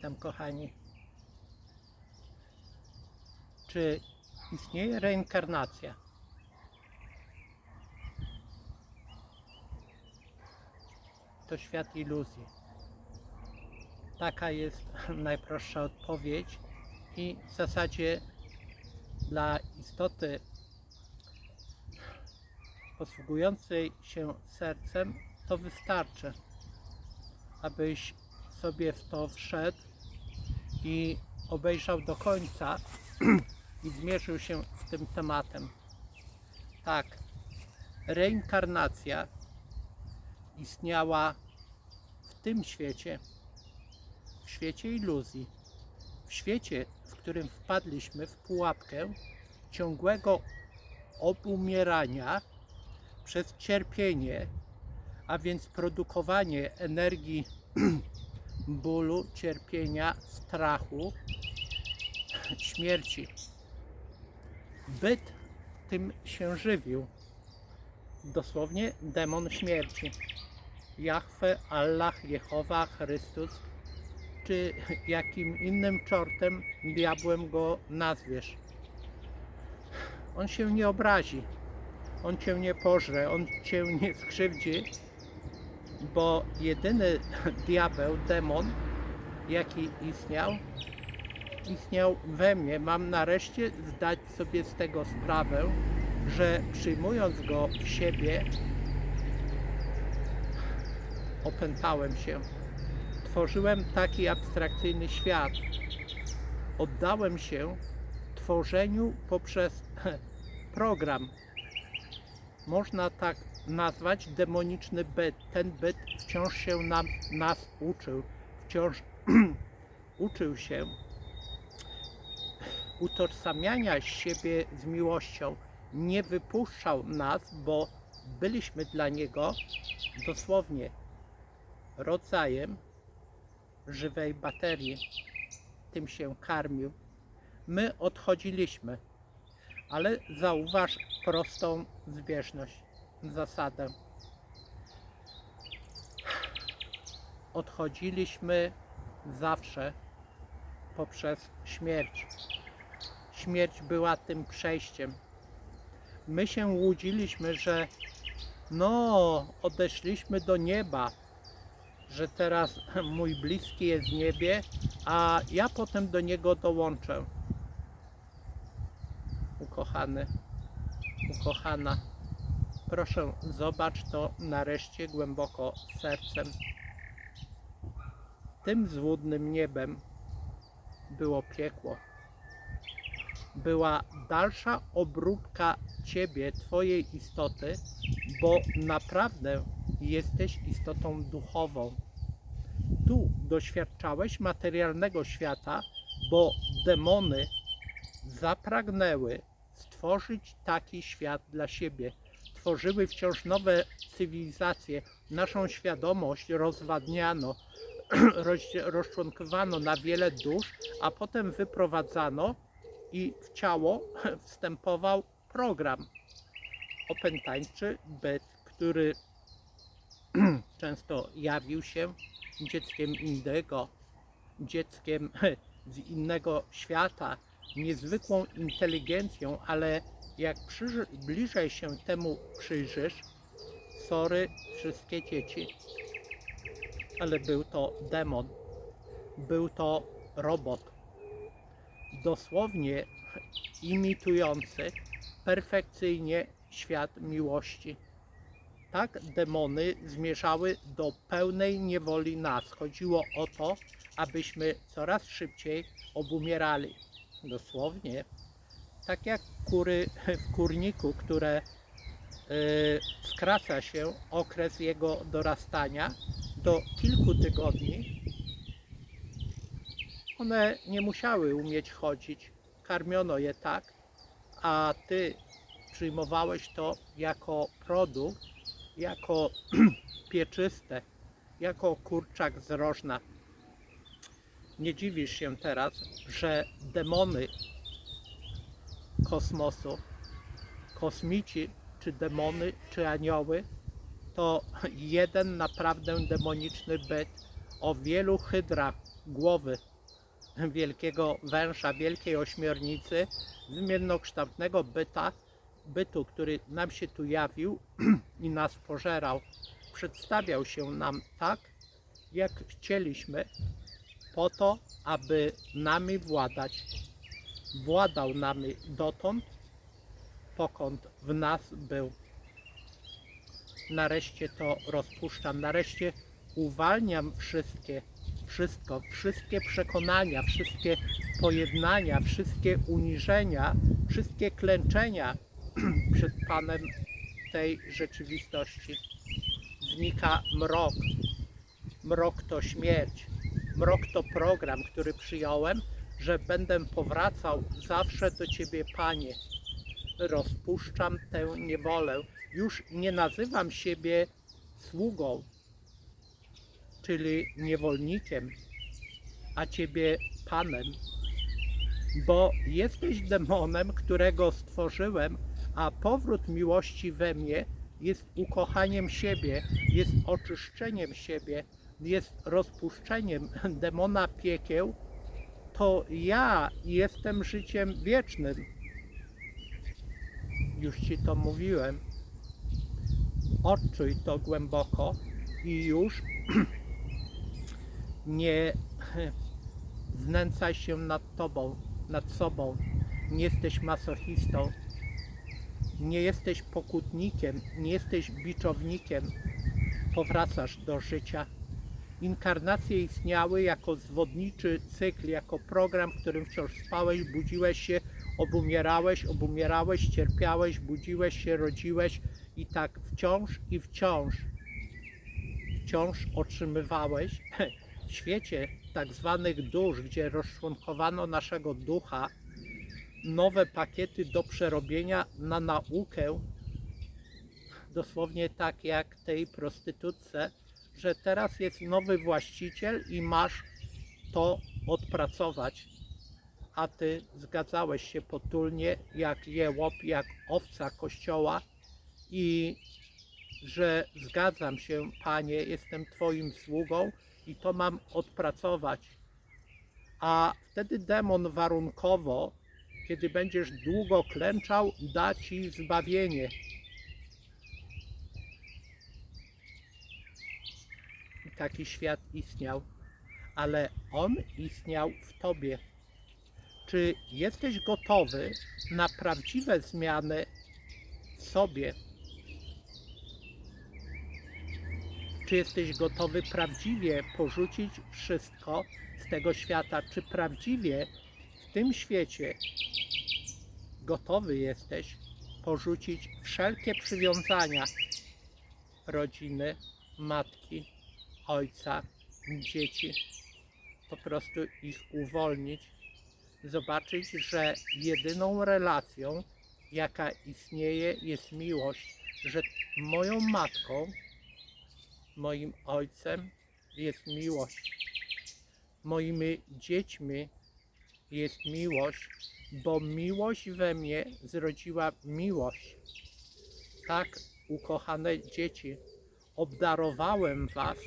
Witam kochani. Czy istnieje reinkarnacja? To świat iluzji. Taka jest najprostsza odpowiedź i w zasadzie dla istoty posługującej się sercem to wystarczy, abyś sobie w to wszedł i obejrzał do końca i zmierzył się z tym tematem. Tak, reinkarnacja istniała w tym świecie, w świecie iluzji, w świecie, w którym wpadliśmy w pułapkę ciągłego obumierania przez cierpienie, a więc produkowanie energii bólu, cierpienia, strachu, śmierci. Byt tym się żywił. Dosłownie demon śmierci. Jahwe, Allah, Jehowa, Chrystus, czy jakim innym czortem, diabłem go nazwiesz. On się nie obrazi, on cię nie pożre, on cię nie skrzywdzi, bo jedyny diabeł, demon, jaki istniał, istniał we mnie. Mam nareszcie zdać sobie z tego sprawę, że przyjmując go w siebie, opętałem się. Tworzyłem taki abstrakcyjny świat. Oddałem się tworzeniu poprzez program. Można tak nazwać demoniczny byt. Ten byt wciąż się nam, nas uczył, wciąż uczył się utożsamiania siebie z miłością. Nie wypuszczał nas, bo byliśmy dla niego dosłownie rodzajem żywej baterii. Tym się karmił. My odchodziliśmy, ale zauważ prostą zbieżność, zasadę. Odchodziliśmy zawsze poprzez śmierć. Śmierć była tym przejściem. My się łudziliśmy, że no, odeszliśmy do nieba, że teraz mój bliski jest w niebie, a ja potem do niego dołączę. Ukochany, ukochana, proszę zobacz to nareszcie głęboko sercem. Tym złudnym niebem było piekło. Była dalsza obróbka Ciebie, Twojej istoty, bo naprawdę jesteś istotą duchową. Tu doświadczałeś materialnego świata, bo demony zapragnęły stworzyć taki świat dla siebie. Tworzyły wciąż nowe cywilizacje. Naszą świadomość rozwadniano, roz- rozczłonkowano na wiele dusz, a potem wyprowadzano i w ciało wstępował program opętańczy byt, który często jawił się dzieckiem innego, dzieckiem z innego świata, niezwykłą inteligencją, ale jak bliżej się temu przyjrzysz, sorry wszystkie dzieci, ale był to demon, był to robot, dosłownie imitujący perfekcyjnie świat miłości. Tak demony zmierzały do pełnej niewoli nas. Chodziło o to, abyśmy coraz szybciej obumierali. Dosłownie. Tak jak kury w kurniku, które y, skraca się okres jego dorastania do kilku tygodni. One nie musiały umieć chodzić. Karmiono je tak, a ty przyjmowałeś to jako produkt, jako pieczyste, jako kurczak z rożna. Nie dziwisz się teraz, że demony kosmosu, kosmici, czy demony, czy anioły, to jeden naprawdę demoniczny byt o wielu hydrach głowy wielkiego węża, wielkiej ośmiornicy, zmiennokształtnego byta, bytu, który nam się tu jawił i nas pożerał. Przedstawiał się nam tak, jak chcieliśmy, po to, aby nami władać. Władał nami dotąd, pokąd w nas był. Nareszcie to rozpuszczam, nareszcie uwalniam wszystkie, wszystko, wszystkie przekonania, wszystkie pojednania, wszystkie uniżenia, wszystkie klęczenia przed Panem tej rzeczywistości. Znika mrok. Mrok to śmierć. Mrok to program, który przyjąłem, że będę powracał zawsze do Ciebie, Panie. Rozpuszczam tę niewolę. Już nie nazywam siebie sługą, czyli niewolnikiem, a Ciebie Panem, bo jesteś demonem, którego stworzyłem, a powrót miłości we mnie jest ukochaniem siebie, jest oczyszczeniem siebie, jest rozpuszczeniem demona piekieł, to ja jestem życiem wiecznym. Już Ci to mówiłem. Odczuj to głęboko i już nie znęcaj się nad Tobą, nad sobą. Nie jesteś masochistą, nie jesteś pokutnikiem, nie jesteś biczownikiem. Powracasz do życia. Inkarnacje istniały jako zwodniczy cykl, jako program, w którym wciąż spałeś, budziłeś się, obumierałeś, obumierałeś, cierpiałeś, budziłeś się, rodziłeś i tak wciąż i wciąż, wciąż otrzymywałeś w świecie tak zwanych dusz, gdzie rozczłonkowano naszego ducha, nowe pakiety do przerobienia na naukę, dosłownie tak jak tej prostytutce, że teraz jest nowy właściciel i masz to odpracować, a ty zgadzałeś się potulnie jak jełop, jak owca kościoła i że zgadzam się, Panie, jestem Twoim sługą i to mam odpracować. A wtedy demon warunkowo, kiedy będziesz długo klęczał, da Ci zbawienie. Taki świat istniał, ale on istniał w Tobie. Czy jesteś gotowy na prawdziwe zmiany w sobie? Czy jesteś gotowy prawdziwie porzucić wszystko z tego świata? Czy prawdziwie w tym świecie gotowy jesteś porzucić wszelkie przywiązania rodziny, matki, ojca, dzieci? Po prostu ich uwolnić, zobaczyć, że jedyną relacją, jaka istnieje, jest miłość, że moją matką moim ojcem jest miłość. Moimi dziećmi jest miłość, bo miłość we mnie zrodziła miłość. Tak, ukochane dzieci, obdarowałem Was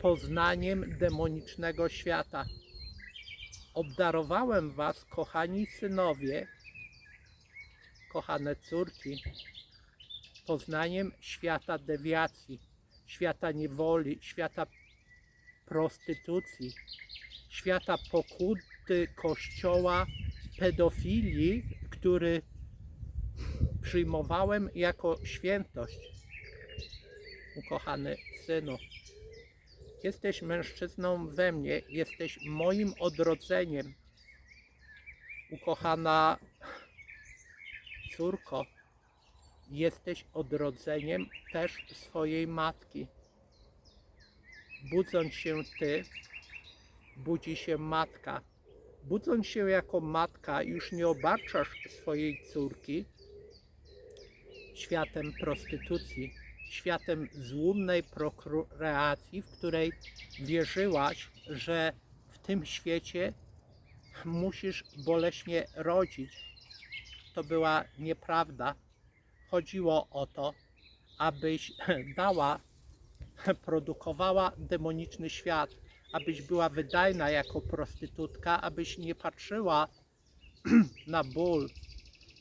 poznaniem demonicznego świata. Obdarowałem Was, kochani synowie, kochane córki, poznaniem świata dewiacji świata niewoli, świata prostytucji, świata pokuty kościoła, pedofilii, który przyjmowałem jako świętość. Ukochany synu, jesteś mężczyzną we mnie, jesteś moim odrodzeniem. Ukochana córko, jesteś odrodzeniem też swojej matki. Budząc się ty, budzi się matka. Budząc się jako matka, już nie obarczasz swojej córki światem prostytucji, światem złudnej prokreacji, w której wierzyłaś, że w tym świecie musisz boleśnie rodzić. To była nieprawda chodziło o to, abyś dała, produkowała demoniczny świat, abyś była wydajna jako prostytutka, abyś nie patrzyła na ból,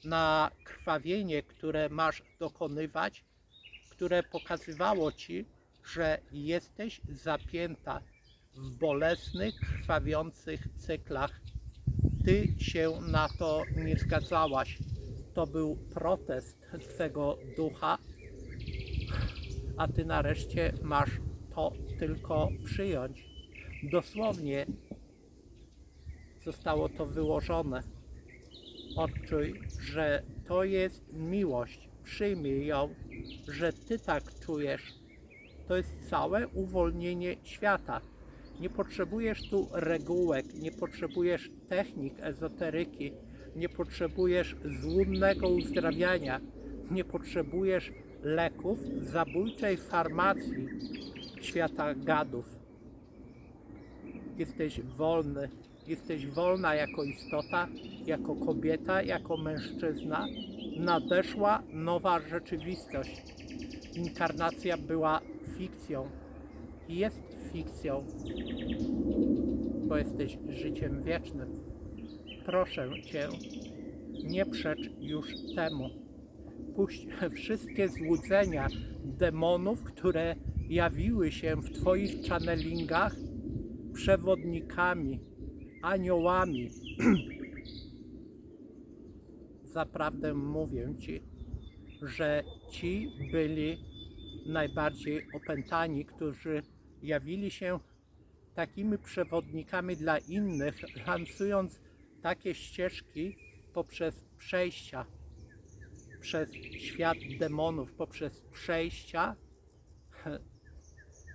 na krwawienie, które masz dokonywać, które pokazywało ci, że jesteś zapięta w bolesnych, krwawiących cyklach. Ty się na to nie zgadzałaś. To był protest Twego ducha, a Ty nareszcie masz to tylko przyjąć. Dosłownie zostało to wyłożone. Odczuj, że to jest miłość. Przyjmij ją, że Ty tak czujesz. To jest całe uwolnienie świata. Nie potrzebujesz tu regułek, nie potrzebujesz technik ezoteryki, nie potrzebujesz złudnego uzdrawiania, nie potrzebujesz leków zabójczej farmacji świata gadów. Jesteś wolny, jesteś wolna jako istota, jako kobieta, jako mężczyzna. Nadeszła nowa rzeczywistość. Inkarnacja była fikcją i jest fikcją, bo jesteś życiem wiecznym. Proszę Cię, nie przecz już temu. Puść wszystkie złudzenia demonów, które jawiły się w Twoich channelingach przewodnikami, aniołami. Zaprawdę mówię Ci, że ci byli najbardziej opętani, którzy jawili się takimi przewodnikami dla innych, lansując takie ścieżki poprzez przejścia, przez świat demonów, poprzez przejścia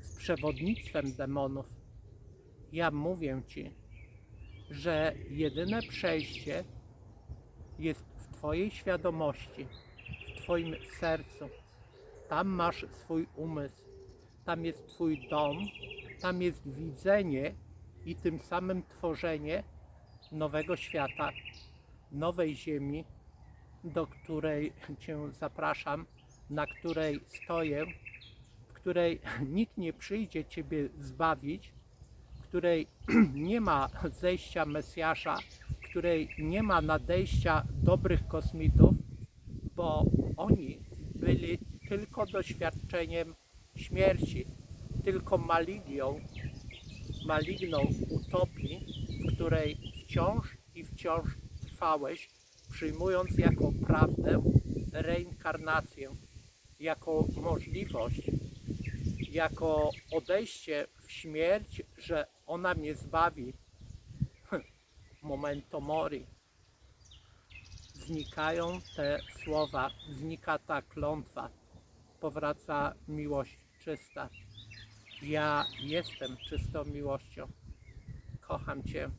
z przewodnictwem demonów. Ja mówię Ci, że jedyne przejście jest Twojej świadomości, w Twoim sercu. Tam masz swój umysł, tam jest Twój dom, tam jest widzenie i tym samym tworzenie nowego świata, nowej ziemi, do której Cię zapraszam, na której stoję, w której nikt nie przyjdzie Ciebie zbawić, w której nie ma zejścia Mesjasza, której nie ma nadejścia dobrych kosmitów, bo oni byli tylko doświadczeniem śmierci, tylko malignią, maligną utopii, w której wciąż i wciąż trwałeś, przyjmując jako prawdę reinkarnację, jako możliwość, jako odejście w śmierć, że ona mnie zbawi. Momento mori. Znikają te słowa, znika ta klątwa, powraca miłość czysta. Ja jestem czystą miłością. Kocham Cię.